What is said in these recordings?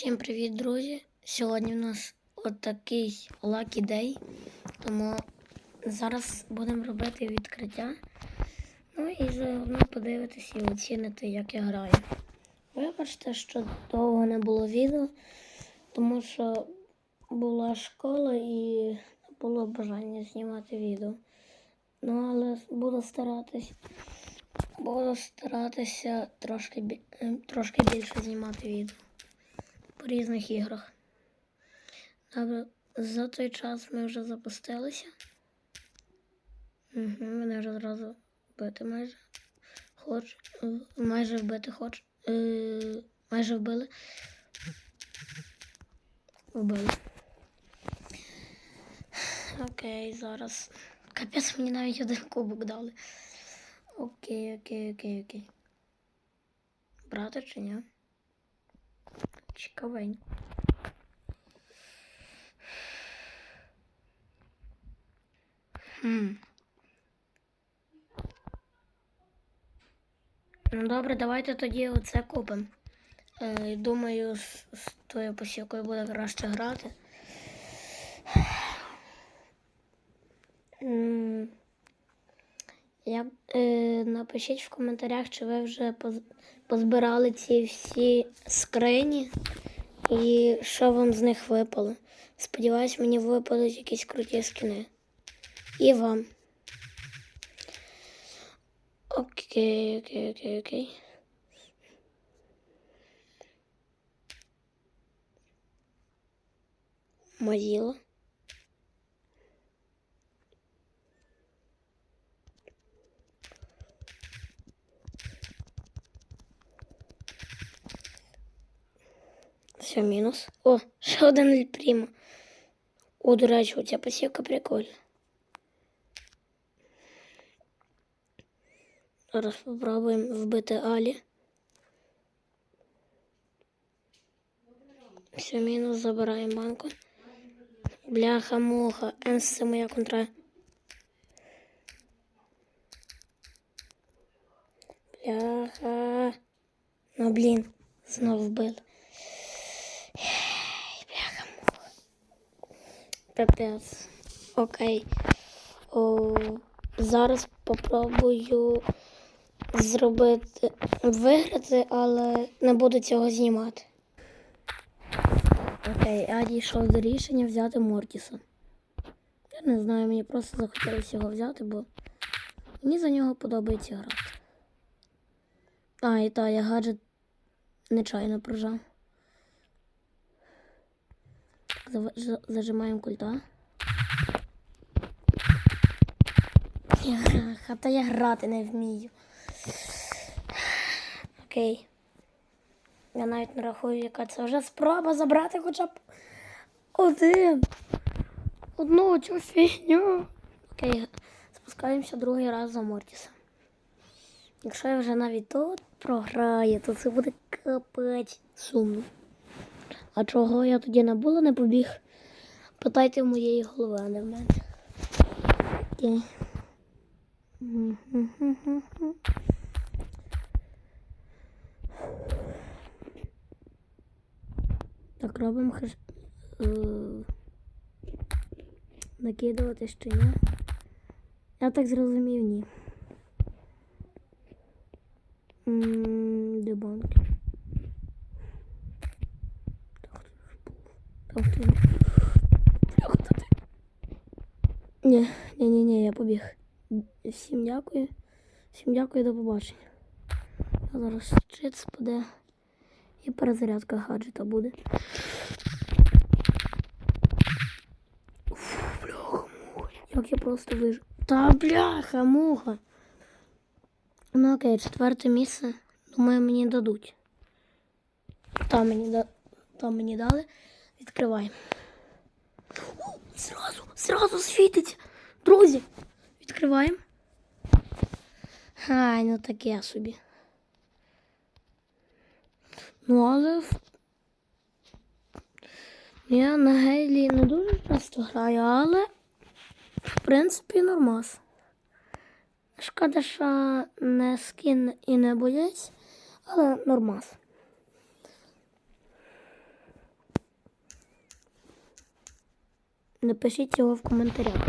Всім привіт, друзі! Сьогодні у нас отакий Lucky Day, тому зараз будемо робити відкриття. Ну і заодно подивитися і оцінити, як я граю. Вибачте, що довго не було відео, тому що була школа і не було бажання знімати відео. Ну, але буду старатись. Буду старатися трошки, е, трошки більше знімати відео по різних іграх. Добре, за той час ми вже запустилися. Угу, мене вже зразу вбити майже. Хоч. е, Майже вбити хоч. Е, майже вбили. Вбили. Окей, зараз. Капець мені навіть один кубок дали. Окей, окей, окей, окей. Брати чи ні? Цікавенько. Ну добре, давайте тоді оце купимо. Е, думаю, з, з тою посілкою буде краще грати. Я, е, напишіть в коментарях, чи ви вже позбирали ці всі скрині і що вам з них випало. Сподіваюсь, мені випадуть якісь круті скини. І вам. Окей, окей, окей, окей. Мазіла. Все, мінус. О, ще один Ель Прімо. О, до речі, у ця посівка прикольна. Зараз спробуємо вбити Алі. Все, мінус, забираємо банку. Бляха, муха. Енс, це моя контра. Бляха. Ну, блін, знов вбили. Капець. Окей. О, зараз попробую зробити виграти, але не буду цього знімати. Окей, я дійшов до рішення взяти Мортіса. Я не знаю, мені просто захотілося його взяти, бо мені за нього подобається грати. А, і та, я гаджет нечайно прожав. Зав- за- Зажимаємо культа. Гра- я грати не вмію. Окей. Я навіть не рахую, яка це вже спроба забрати хоча б один. Одну цю фігню. Окей, спускаємося другий раз за Мортіса. Якщо я вже навіть тут програю, то це буде капець сумно. А чого я тоді на було не побіг? Питайте в моєї голови, а не в мене. Окей. Так, робимо хеш... е, накидувати ще ні. Я так зрозумів, ні. М, Де банки? Так, хто ж був? Так, ти. Як хто ти? Ні, ні, я побіг. Всім дякую. Всім дякую, до побачення. Зараз щит спаде. І перезарядка гаджета буде. Фу, бляха, муха. Як я просто вижив. Та бляха, муха. Ну окей, четверте місце. Думаю, мені дадуть. Там мені, да... Там мені дали. Відкриваємо. О, Зразу, зразу світиться. Друзі, відкриваємо. Ай, ну таке собі. Ну, але я на гейлі не дуже часто граю, але в принципі нормас. Шкода, що не скін і не боєць, але нормас. Напишіть його в коментарях.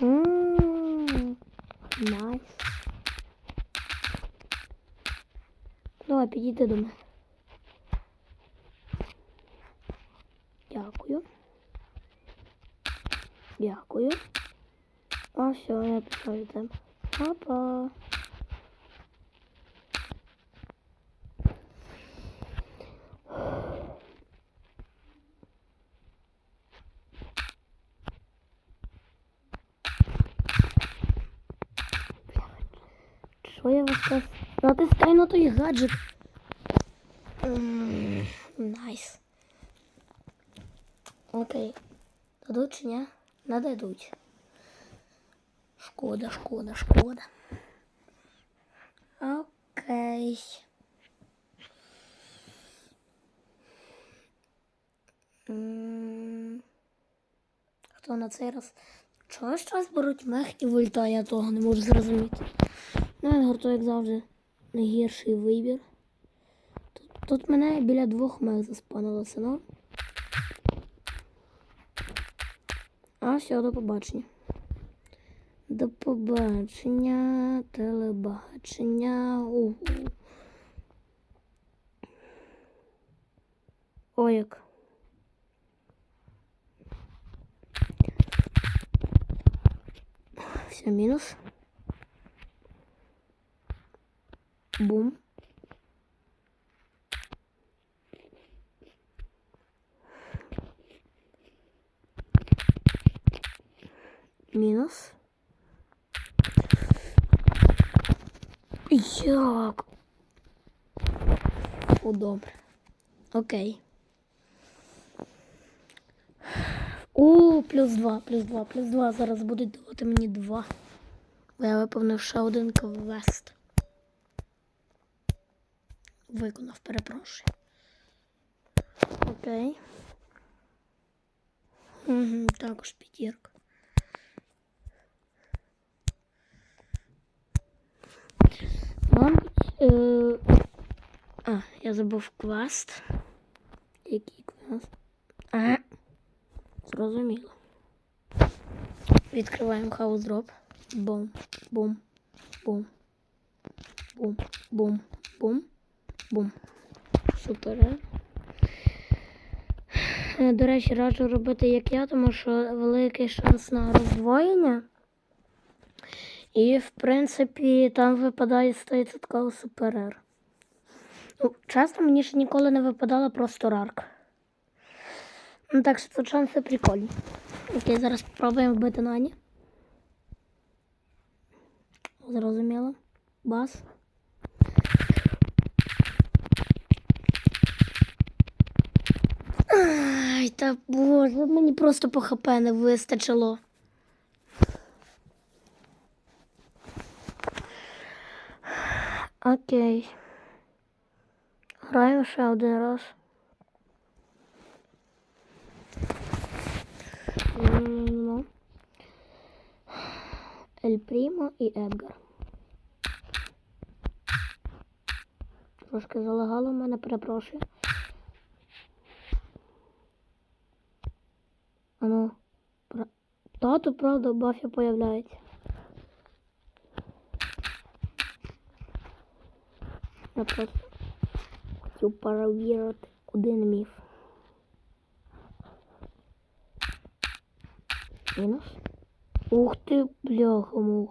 Ммм, Найс. Давай, підійди до мене. Дякую. Дякую. А все, я пішов тебе. Папа. Що я вас зараз? Натискай на той гаджет. М, Найс. Окей. Дадуть чи ні? Не дадуть. Шкода, шкода, шкода. Окей. М, Хто на цей раз? Чого ж раз беруть мех і вольта, я того не можу зрозуміти. Ну, Енгар, то як завжди, найгірший вибір. Тут, тут мене біля двох мех заспанилося, ну. А все, до побачення. До побачення, телебачення. Угу. Ой, як. Все, мінус. Бум. Мінус. Як? О, добре. Окей. О, плюс два, плюс два, плюс два. Зараз будуть давати мені два. Я виповнив ще один квест. Виконав, перепрошую. Окей. Угу, також п'ятірка. Мабуть. Е... А, я забув квест. Який квест? А, зрозуміло. Відкриваємо хаус дроп. Бум, бум, бум. Бум, бум, бум, бум. Супер. Е, До речі, раджу робити як я, тому що великий шанс на роздвоєння. І, в принципі, там випадає 100% суперер. Ну, чесно, мені ще ніколи не випадала просто рарк. Ну, так що тут шанси прикольні. Окей, зараз спробуємо вбити Нані. Зрозуміло. Бас. Ай, та боже, мені просто по хп не вистачило. Окей. Граємо ще один раз. Ель Прімо і Едгар. Трошки залагало мене, перепрошую. Та тут правда бафі появляється. Я просто хотів перевірити один міф. Мінус. Ух ти, бляха мух.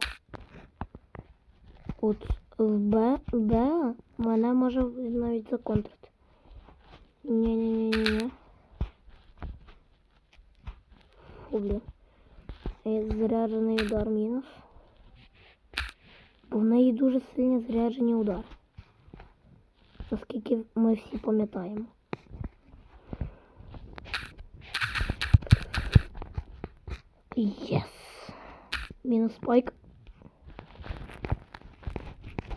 От в Б, Б мене може навіть законтрити. Ні-ні-ні-ні. Фу, блін. Заряджений удар мінус. Бо в неї дуже сильні заряджені удари. Наскільки ми всі пам'ятаємо. Єс. Мінус спайк.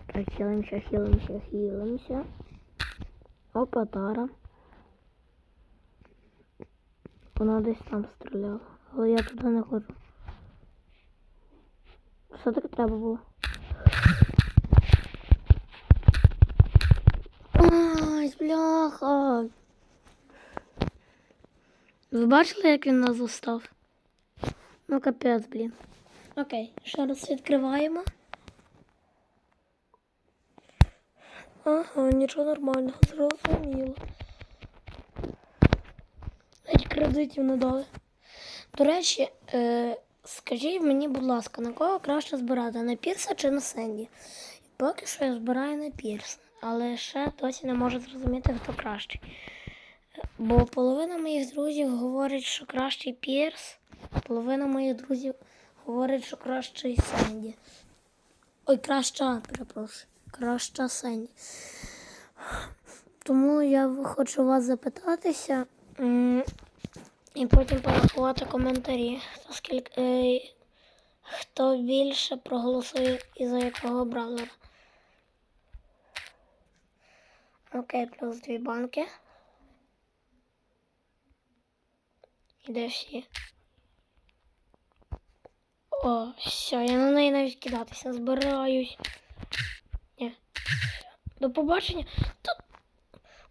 Так, хилимся, хилимся, хилимся. Опа, Тара. Вона десь там стріляла. Але я туди не ходжу. Все таки треба було. А, Бляха. Ви бачили, як він нас застав? Ну, капець, блін. Окей, ще раз відкриваємо. Ага, нічого нормального, зрозуміло. Навіть кредитів не дали. До речі, е, скажіть мені, будь ласка, на кого краще збирати? На Пірса чи на Сенді? Поки що я збираю на Пірса, але ще досі не можу зрозуміти, хто кращий. Бо половина моїх друзів говорить, що кращий Пірс, половина моїх друзів говорить, що кращий Сенді. Ой, краща, перепрошую. Краща Сенді. Тому я хочу вас запитатися і потім порахувати коментарі. Скільки е, хто більше проголосує і за якого бравлера. Окей, плюс дві банки. І де всі? О, все, я на неї навіть кидатися збираюсь. Ні. До побачення. Та...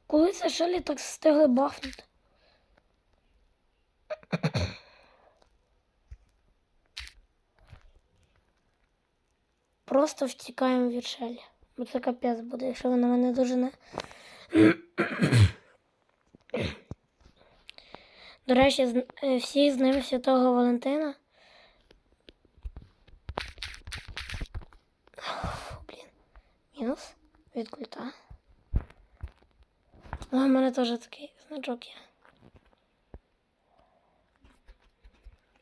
Коли це шелі так встигли бахнути? Просто втікаємо від шелі. Бо це капець буде, якщо вона мене дуже не. До речі, е, всі з ним Святого Валентина. Блін. Мінус від культа. О, у мене теж такий значок є.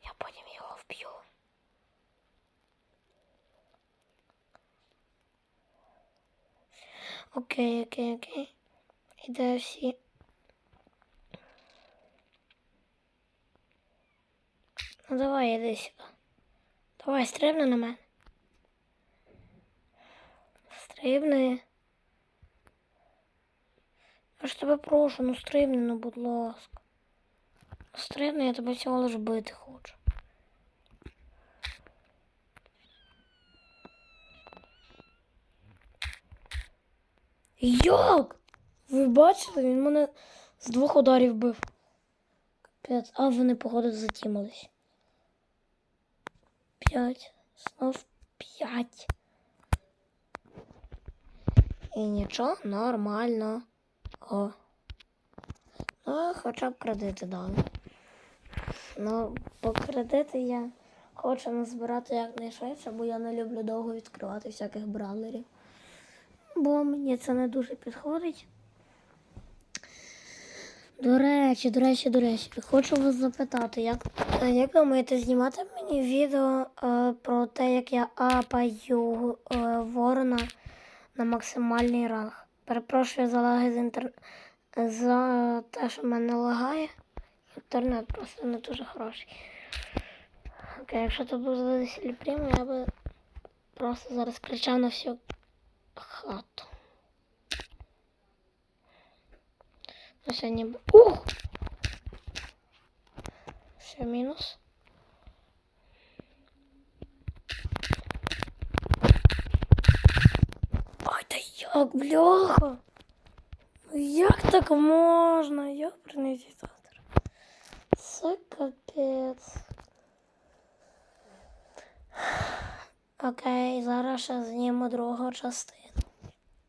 Я потім його вб'ю. Окей, окей, окей. Іде всі. Ну давай, іди сюди. Давай, стрибни на мене. Стрибни. Я ж тебе прошу, ну стрибни, ну будь ласка. Ну, Стрибни, я тебе всього лиш бити хочу. Як? Ви бачили? Він мене з двох ударів бив. Капець. А вони, походу, затімились. П'ять. Знов п'ять. І нічого, нормально. О. Ну, хоча б кредити дали. Ну, по кредити я хочу назбирати якнайшвидше, бо я не люблю довго відкривати всяких браузерів. Бо мені це не дуже підходить. До речі, до речі, до речі, хочу вас запитати, як, як ви думаєте, знімати мені відео е, про те, як я апаю е, ворона на максимальний ранг? Перепрошую за лаги з інтер... за те, що мене лагає. Інтернет просто не дуже хороший. Окей, якщо це буде десь прямо, я би просто зараз кричав на всю хату. Ну, сьогодні... б- Ух! Все, мінус. Ай, та як, бляха! Ну як так можна? Як принизітатор? Це капець. Окей, зараз ще зніму другу частину.